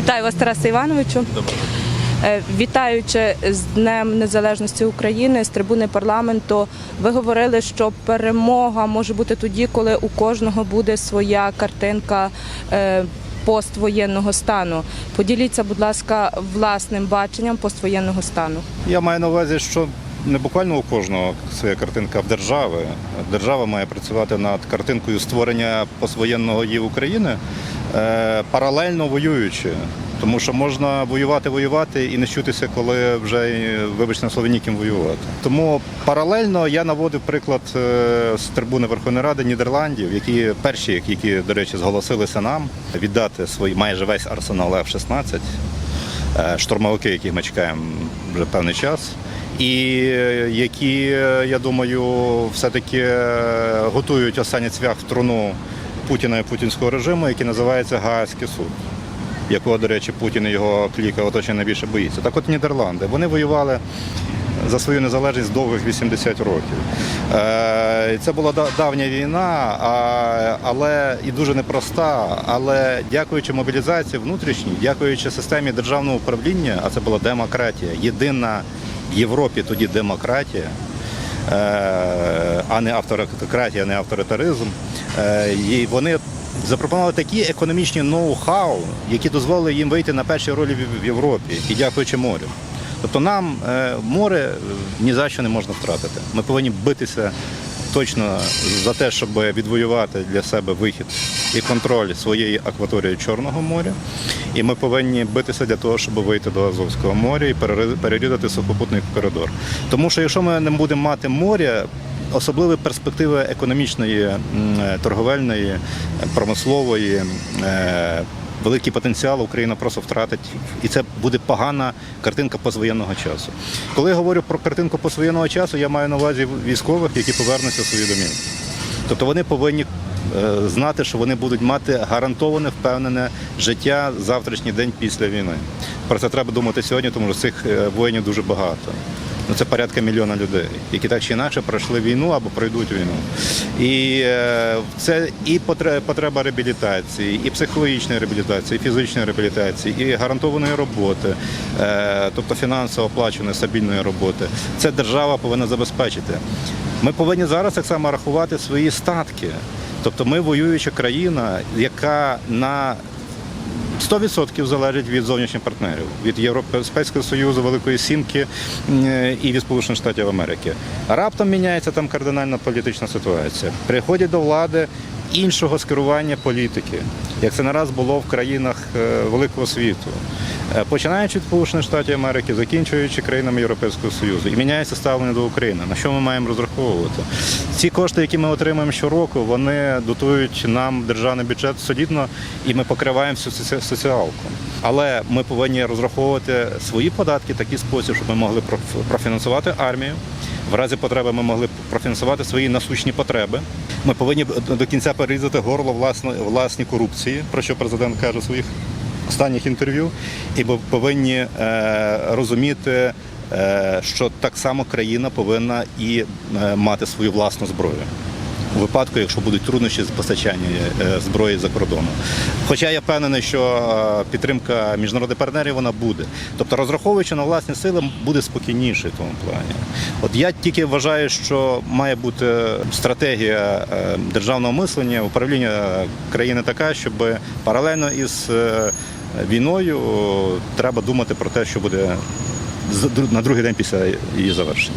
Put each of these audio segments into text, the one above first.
Вітаю вас, Тарасе Івановичу. Добре. Е, Вітаючи з Днем Незалежності України з трибуни парламенту, ви говорили, що перемога може бути тоді, коли у кожного буде своя картинка е, поствоєнного стану. Поділіться, будь ласка, власним баченням поствоєнного стану. Я маю на увазі, що не буквально у кожного своя картинка в держави. Держава має працювати над картинкою створення поствоєнного її України паралельно воюючи. Тому що можна воювати, воювати і не чутися, коли вже е, вибачте на слові ніким воювати. Тому паралельно я наводив приклад е, з трибуни Верховної Ради Нідерландів, які перші, які, до речі, зголосилися нам віддати свій майже весь арсенал F-16, е, штурмовики, яких ми чекаємо вже певний час. І е, які, е, я думаю, все-таки е, готують останній цвях в труну Путіна і путінського режиму, який називається Гаазький суд якого, до речі, Путін і його кліка оточення найбільше боїться. Так от Нідерланди. Вони воювали за свою незалежність довгих 80 років. Е, Це була давня війна, але і дуже непроста. Але дякуючи мобілізації внутрішній, дякуючи системі державного управління, а це була демократія, єдина в Європі тоді демократія. е, А не автократія, не авторитаризм. Е, І вони запропонували такі економічні ноу-хау, які дозволили їм вийти на перші ролі в- Європі і дякуючи морю. Тобто нам е, море е, ні за що не можна втратити. Ми повинні битися точно за те, щоб відвоювати для себе вихід і контроль своєї акваторії Чорного моря. І ми повинні битися для того, щоб вийти до Азовського моря і перерізати сухопутний коридор. Тому що якщо ми не будемо мати моря, особливі перспективи економічної, торговельної, промислової. е, Великий потенціал Україна просто втратить, і це буде погана картинка позвоєнного часу. Коли я говорю про картинку позвоєнного часу, я маю на увазі військових, які повернуться в свої домівки. Тобто вони повинні е, знати, що вони будуть мати гарантоване, впевнене життя завтрашній день після війни. Про це треба думати сьогодні, тому що цих е, воїнів дуже багато. Ну, це порядка мільйона людей, які так чи інакше пройшли війну або пройдуть війну. І е, це і потре- потреба реабілітації, і психологічної реабілітації, і фізичної реабілітації, і гарантованої роботи, е, тобто фінансово оплаченої стабільної роботи. Це держава повинна забезпечити. Ми повинні зараз так само рахувати свої статки. Тобто ми воююча країна, яка на 100% залежить від зовнішніх партнерів, від Європейського Союзу, Великої Сімки і від Сполучених Штатів Америки. Раптом міняється там кардинальна політична ситуація. Приходять до влади іншого скерування політики, як це не раз було в країнах е, великого світу. Е, Починаючи від Сполучених Штатів Америки, закінчуючи країнами Європейського Союзу, і міняється ставлення до України. На що ми маємо розраховувати? Ці кошти, які ми отримуємо щороку, вони дотують нам державний бюджет солідно, і ми покриваємо всю соціалку. Але ми повинні розраховувати свої податки в такий спосіб, щоб ми могли проф- профінансувати армію. В разі потреби ми могли профінансувати свої насущні потреби. Ми повинні до кінця перерізати горло власної власні корупції, про що президент каже в своїх останніх інтерв'ю, і ми повинні е, розуміти, е, що так само країна повинна і е, мати свою власну зброю. У випадку, якщо будуть труднощі з постачання е, зброї за кордоном. Хоча я впевнений, що е, підтримка міжнародних партнерів вона буде. Тобто, розраховуючи на власні сили, буде спокійніше в тому плані. От я тільки вважаю, що має бути стратегія е, державного мислення, управління країни така, щоб паралельно із е, війною треба думати про те, що буде на другий день після її завершення.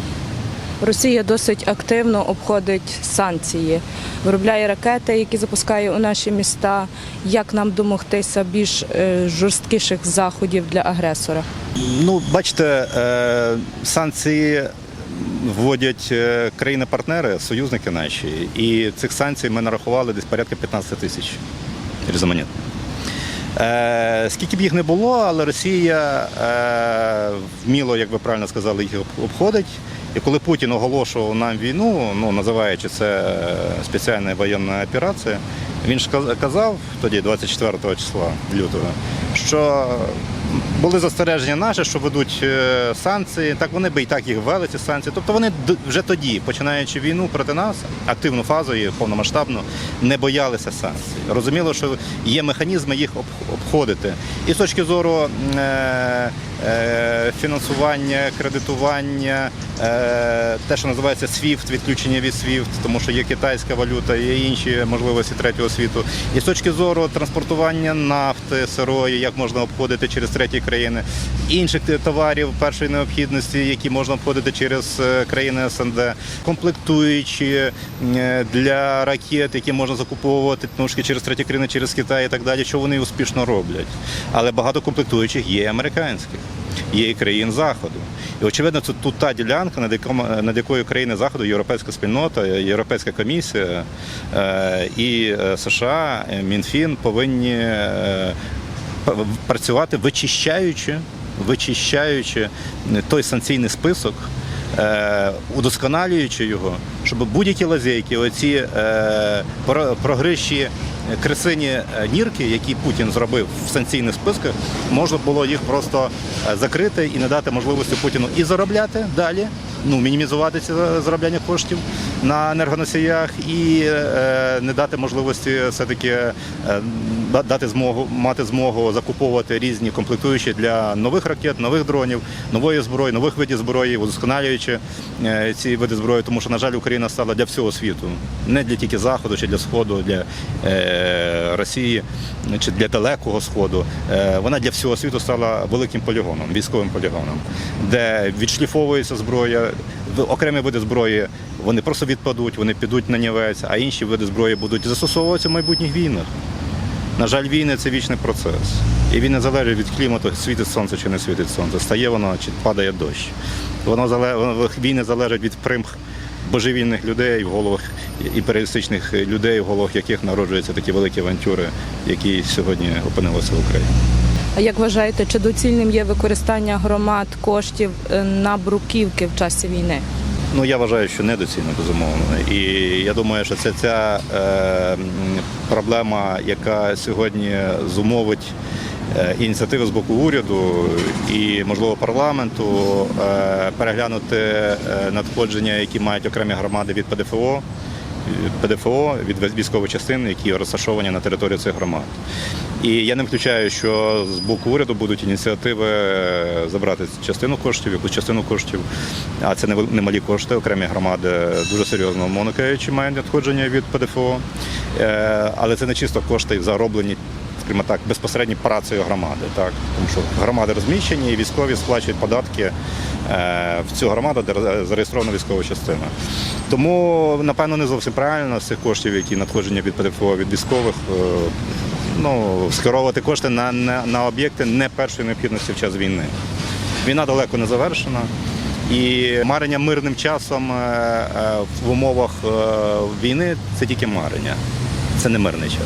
Росія досить активно обходить санкції, виробляє ракети, які запускає у наші міста. Як нам домогтися більш е, жорсткіших заходів для агресора? Ну, бачите, е, санкції вводять е, країни-партнери, союзники наші, і цих санкцій ми нарахували десь порядка 15 тисяч різноманітних. Скільки б їх не було, але Росія вміло, як ви правильно сказали, їх обходить. І коли Путін оголошував нам війну, ну називаючи це е, спеціальна воєнна операція, він ж казав тоді, 24 числа лютого, що Були застереження наші, що ведуть е, санкції. Так вони би і так їх ввели, ці санкції. Тобто вони вже тоді, починаючи війну проти нас, активну фазу і повномасштабну, не боялися санкцій. Розуміло, що є механізми їх обходити. І з точки зору е, фінансування, кредитування, е, те, що називається SWIFT, відключення від SWIFT, тому що є китайська валюта, є інші можливості третього світу. І з точки зору транспортування нафти, сирої, як можна обходити через треті країни, інших товарів першої необхідності, які можна обходити через е, країни СНД, комплектуючі е, для ракет, які можна закуповувати що через треті країни, через Китай і так далі, що вони успішно роблять. Але багато комплектуючих є американських. Є і країн Заходу. І очевидно, це тут та ділянка, над, якому, над якою країни Заходу, Європейська спільнота, Європейська комісія е, і е, США, е, Мінфін повинні працювати вичищаючи, вичищаючи той санкційний список, удосконалюючи його, щоб будь-які лазейки, оці е, про- прогрищі кресині е, нірки, які Путін зробив в санкційних списках, можна було їх просто е, закрити і не дати можливості Путіну і заробляти далі. Ну, мінімізувати ці заробляння коштів на енергоносіях і е, не дати можливості все-таки е, дати змогу мати змогу закуповувати різні комплектуючі для нових ракет, нових дронів, нової зброї, нових видів зброї, удосконалюючи е, ці види зброї, тому що, на жаль, Україна стала для всього світу, не для тільки заходу чи для сходу, для Росії чи для далекого сходу. Вона для всього світу стала великим полігоном, військовим полігоном, де відшліфовується зброя, окремі види зброї. Вони просто відпадуть, вони підуть на нівець, а інші види зброї будуть застосовуватися в майбутніх війнах. На жаль, війни це вічний процес. І він не залежить від клімату, світить сонце чи не світить сонце, стає воно чи падає дощ. Воно зале... воно- війни залежать від примх божевільних людей в головах і періодичних людей, в головах яких народжуються такі великі авантюри, які сьогодні опинилися в Україні. Як вважаєте, чи доцільним є використання громад коштів е, на бруківки в часі війни? Ну я вважаю, що недоцільно, безумовно. І я думаю, що це ця е, проблема, яка сьогодні зумовить е, ініціативи з боку уряду і, можливо, парламенту е, переглянути надходження, які мають окремі громади від ПДФО. ПДФО від військових частин, які розташовані на території цих громад. І я не включаю, що з боку уряду будуть ініціативи е, забрати частину коштів, якусь частину коштів, а це не немалі кошти. Окремі громади дуже серйозно мовно кажучи, мають надходження від ПДФО. Е, Але це не чисто кошти зароблені. Скажімо так, безпосередньо працею громади, так тому що громади розміщені, і військові сплачують податки е, в цю громаду, де зареєстрована військова частина. Тому, напевно, не зовсім правильно з цих коштів, які надходження від ПДФО від військових, ну, скеровувати кошти на, на, на об'єкти не першої необхідності в час війни. Війна далеко не завершена. І марення мирним часом е, е, в умовах е, війни це тільки марення, це не мирний час.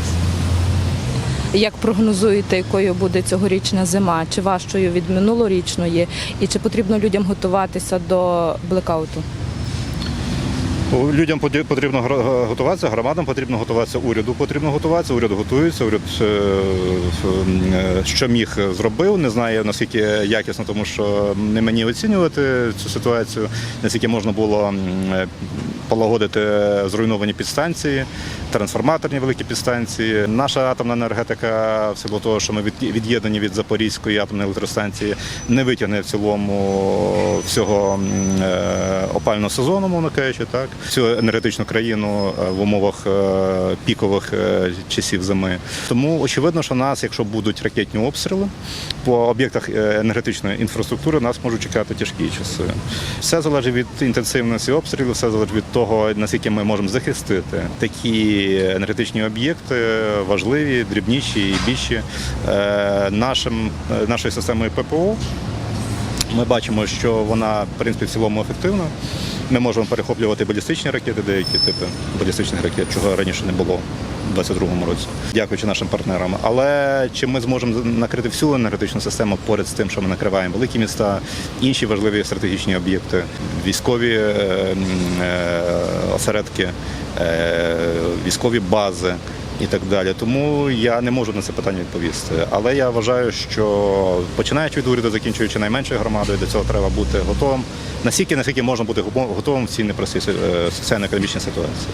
Як прогнозуєте, якою буде цьогорічна зима? Чи важчою від минулорічної? І чи потрібно людям готуватися до блекауту? Людям потрібно готуватися, громадам потрібно готуватися, уряду потрібно готуватися, уряд готується, уряд е, е, що міг зробив, не знаю наскільки якісно, тому що не мені оцінювати цю ситуацію, наскільки можна було е, полагодити зруйновані підстанції, трансформаторні великі підстанції. Наша атомна енергетика, в силу того, що ми від'єднані від Запорізької атомної електростанції, не витягне в цілому всього опального сезону, мовно кажучи, так цю енергетичну країну е, в умовах е, пікових е, часів зими. Тому очевидно, що нас, якщо будуть ракетні обстріли по об'єктах енергетичної інфраструктури, нас можуть чекати тяжкі часи. Все залежить від інтенсивності обстрілів, все залежить від того, наскільки ми можемо захистити такі енергетичні об'єкти, важливі, дрібніші і більші нашим нашою системою ППО. Ми бачимо, що вона в принципі в цілому ефективна. Ми можемо перехоплювати балістичні ракети, деякі типи балістичних ракет, чого раніше не було у 2022 році, дякуючи нашим партнерам. Але чи ми зможемо накрити всю енергетичну систему поряд з тим, що ми накриваємо великі міста, інші важливі стратегічні об'єкти, військові е, е, осередки, е, військові бази. І так далі. Тому я не можу на це питання відповісти. Але я вважаю, що починаючи від уряду, закінчуючи найменшою громадою, до цього треба бути готовим. Настільки, наскільки можна бути готовим в цій непростій е, соціально-економічній ситуації.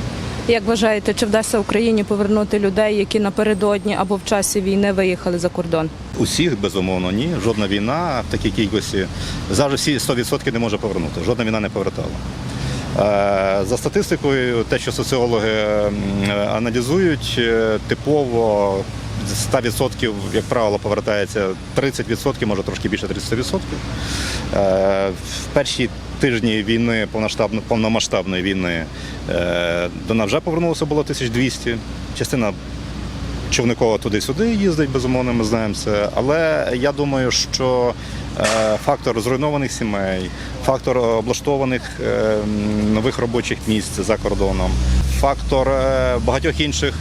Як вважаєте, чи вдасться Україні повернути людей, які напередодні або в часі війни виїхали за кордон? Усіх, безумовно, ні. Жодна війна в такій кількості завжди всі 100% не може повернути. Жодна війна не повертала. Е, За статистикою, те, що соціологи аналізують, е, типово з 100%, як правило, повертається 30%, може трошки більше 30%. Е, В перші тижні війни, повномасштабної війни, е, до нас вже повернулося було 1200. Частина Човникова туди-сюди їздить, безумовно, ми знаємо це. Але я думаю, що е, фактор зруйнованих сімей, фактор облаштованих е, нових робочих місць за кордоном, фактор е, багатьох інших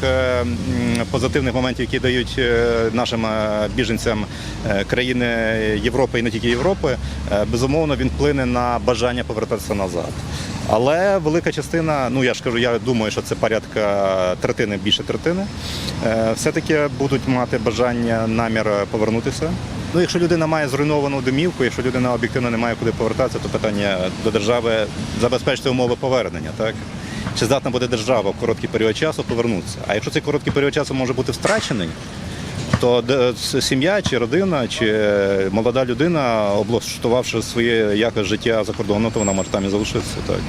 позитивних моментів, які дають нашим біженцям країни Європи і не тільки Європи, безумовно, він вплине на бажання повертатися назад. Але велика частина, ну я ж кажу, я думаю, що це порядка третини, більше третини, е, все-таки будуть мати бажання, намір повернутися. Ну, якщо людина має зруйновану домівку, якщо людина об'єктивно не має куди повертатися, то питання до держави забезпечити умови повернення, так? Чи здатна буде держава в короткий період часу повернутися? А якщо цей короткий період часу може бути втрачений, то сім'я чи родина, чи молода людина, облаштувавши своє якось життя за кордоном, то вона може там і залишитися. Так.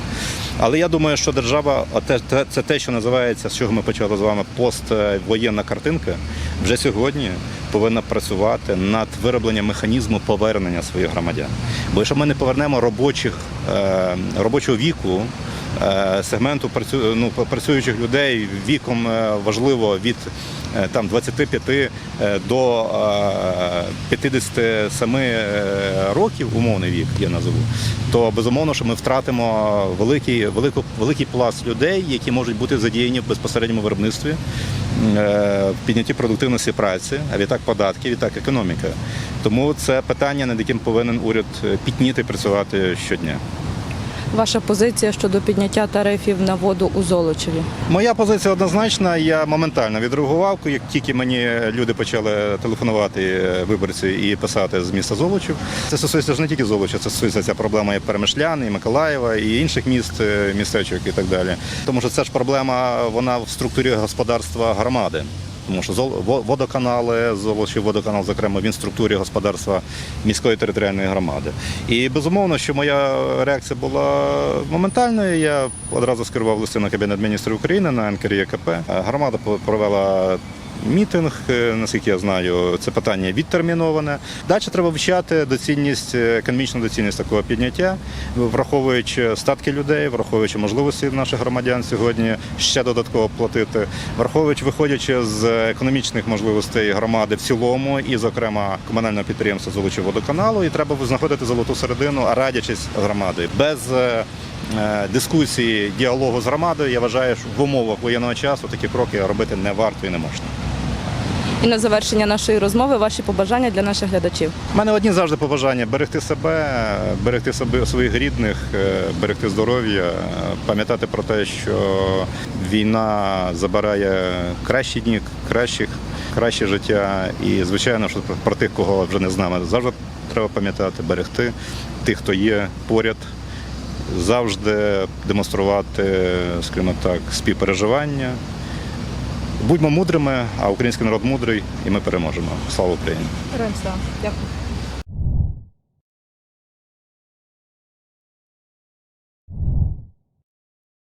Але я думаю, що держава, це те, що називається, з чого ми почали з вами, поствоєнна картинка, вже сьогодні повинна працювати над виробленням механізму повернення своїх громадян. Бо якщо ми не повернемо робочих, е, робочого віку, е, сегменту ну, працюючих людей віком е, важливо від там 25 е, до е, 57 е, років, умовний вік я назову, то безумовно, що ми втратимо великий, велику, великий пласт людей, які можуть бути задіяні в безпосередньому виробництві, в піднятті продуктивності праці, а відтак податки, відтак економіка. Тому це питання, над яким повинен уряд е, пітніти працювати щодня. Ваша позиція щодо підняття тарифів на воду у Золочеві? Моя позиція однозначна. Я моментально відреагував, як тільки мені люди почали телефонувати е, виборці і писати з міста Золочів. Це стосується ж не тільки Золоча, це стосується ця проблема і Перемишлян, і Миколаєва, і інших міст, е, містечок і так далі. Тому що це ж проблема, вона в структурі господарства громади. Тому що водоканали, Золочів водоканал, зокрема, він в структурі господарства міської територіальної громади. І безумовно, що моя реакція була моментальною. Я одразу скерував листи на Кабінет міністрів України на НКРІКП. Громада провела мітинг, е, наскільки я знаю, це питання відтерміноване. Далі треба вивчати доцільність, е, економічну доцільність такого підняття, враховуючи статки людей, враховуючи можливості наших громадян сьогодні ще додатково платити, враховуючи, виходячи з економічних можливостей громади в цілому, і, зокрема, комунального підприємства Золочів водоканалу, і треба знаходити золоту середину, радячись з громадою. Без е, дискусії, діалогу з громадою, я вважаю, що в умовах воєнного часу такі кроки робити не варто і не можна. І на завершення нашої розмови ваші побажання для наших глядачів. У мене одні завжди побажання берегти себе, берегти себе своїх рідних, е, берегти здоров'я, е, пам'ятати про те, що війна забирає кращі дні, кращих, краще життя. І, звичайно, що про- тих, кого вже не з нами, завжди треба пам'ятати, берегти тих, хто є поряд. Завжди демонструвати, скажімо так, співпереживання. Будьмо мудрими, а український народ мудрий, і ми переможемо. Слава Україні! Дякую.